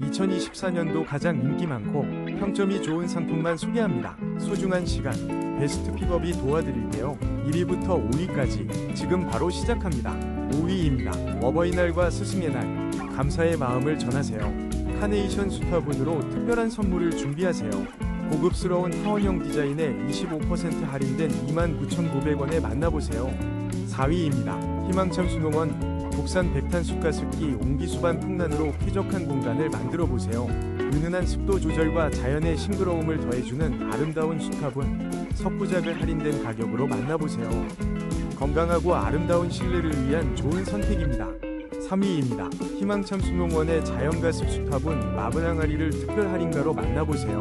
2024년도 가장 인기 많고 평점이 좋은 상품만 소개합니다. 소중한 시간, 베스트 픽업이 도와드릴게요. 1위부터 5위까지 지금 바로 시작합니다. 5위입니다. 어버이날과 스승의 날, 감사의 마음을 전하세요. 카네이션 수타분으로 특별한 선물을 준비하세요. 고급스러운 타원형 디자인에 25% 할인된 29,900원에 만나보세요. 4위입니다. 희망참 수농원 국산 백탄 숯가습기 옹기수반 풍란으로 쾌적한 공간을 만들어 보세요. 은은한 습도 조절과 자연의 싱그러움을 더해주는 아름다운 숯화분 석부작을 할인된 가격으로 만나보세요. 건강하고 아름다운 실내를 위한 좋은 선택입니다. 3위입니다. 희망참 수농원의 자연가습 숯화분 마블 항아리를 특별 할인가로 만나보세요.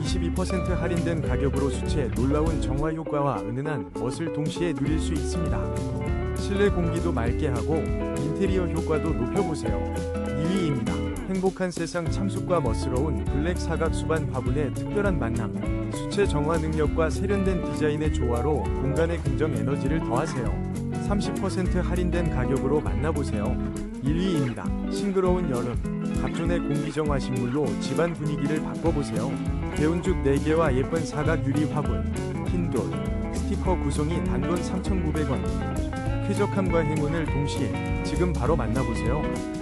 22% 할인된 가격으로 수채 놀라운 정화 효과와 은은한 멋을 동시에 누릴 수 있습니다. 실내 공기도 맑게 하고 인테리어 효과도 높여보세요. 2위입니다. 행복한 세상 참숯과 멋스러운 블랙 사각 수반 화분의 특별한 만남. 수채 정화 능력과 세련된 디자인의 조화로 공간의 긍정 에너지를 더하세요. 30% 할인된 가격으로 만나보세요. 1위입니다. 싱그러운 여름. 각종의 공기정화 식물로 집안 분위기를 바꿔보세요. 개운죽 4개와 예쁜 사각 유리 화분, 흰돌, 스티커 구성이 단돈 3,900원. 쾌적함과 행운을 동시에 지금 바로 만나보세요.